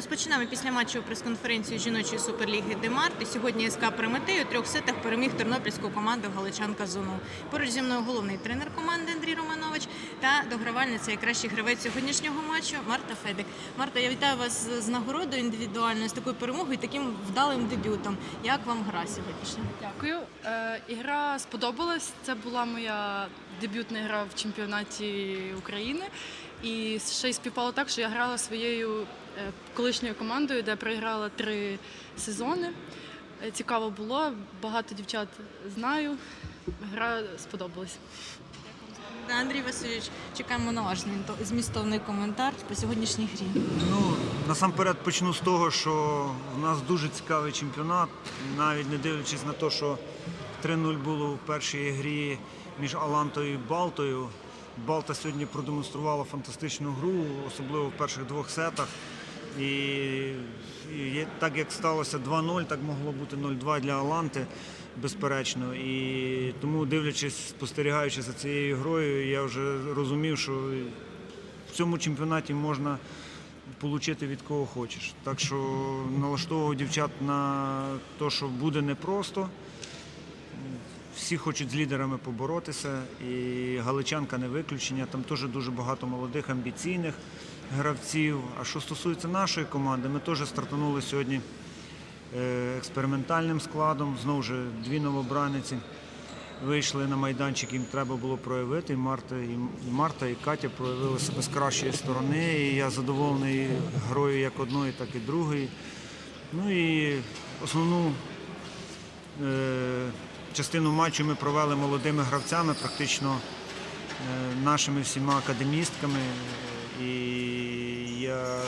Розпочинаємо після матчу прес-конференцію жіночої суперліги Демарт. І сьогодні СК Прометей у трьох сетах переміг тернопільську команду Галичанка Зону. Поруч зі мною головний тренер команди Андрій Романович та догравальниця і кращий гравець сьогоднішнього матчу Марта Федик. Марта, я вітаю вас з нагородою індивідуальною, з такою перемогою і таким вдалим дебютом. Як вам гра сьогоднішня? Дякую. Е, ігра сподобалась. Це була моя дебютна гра в чемпіонаті України. І ще й співпало так, що я грала своєю е, колишньою командою, де проіграла три сезони. Е, Цікаво було, багато дівчат знаю. Гра сподобалась. Андрій Васильович, чекаємо на ваш змістовний коментар по сьогоднішній грі. Ну, насамперед почну з того, що в нас дуже цікавий чемпіонат, навіть не дивлячись на те, що 3-0 було в першій грі між Алантою і Балтою. Балта сьогодні продемонструвала фантастичну гру, особливо в перших двох сетах. І, і так як сталося 2-0, так могло бути 0-2 для Аланти, безперечно. І тому, дивлячись, спостерігаючи за цією грою, я вже розумів, що в цьому чемпіонаті можна отримати від кого хочеш. Так що налаштовував дівчат на те, що буде непросто. Всі хочуть з лідерами поборотися, і Галичанка не виключення. Там теж дуже багато молодих, амбіційних гравців. А що стосується нашої команди, ми теж стартанули сьогодні е, експериментальним складом. Знову ж дві новобраниці вийшли на майданчик, їм треба було проявити. І Марта, і Марта, і Катя проявили себе з кращої сторони. І я задоволений грою як одної, так і другої. Ну і основну е, частину матчу ми провели молодими гравцями, практично е, нашими всіма академістками. І я,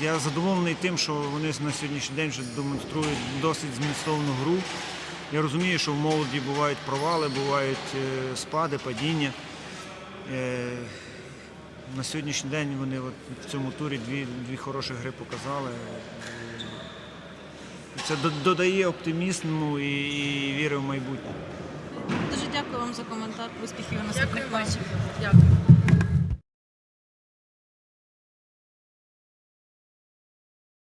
я задоволений тим, що вони на сьогоднішній день вже демонструють досить змістовну гру. Я розумію, що в молоді бувають провали, бувають е, спади, падіння. Е, На сьогоднішній день вони от в цьому турі дві, дві хороші гри показали. Це до- додає оптимізму і, і віри в майбутнє. Дуже дякую вам за коментар. Успіхів у наступних матчах. Дякую.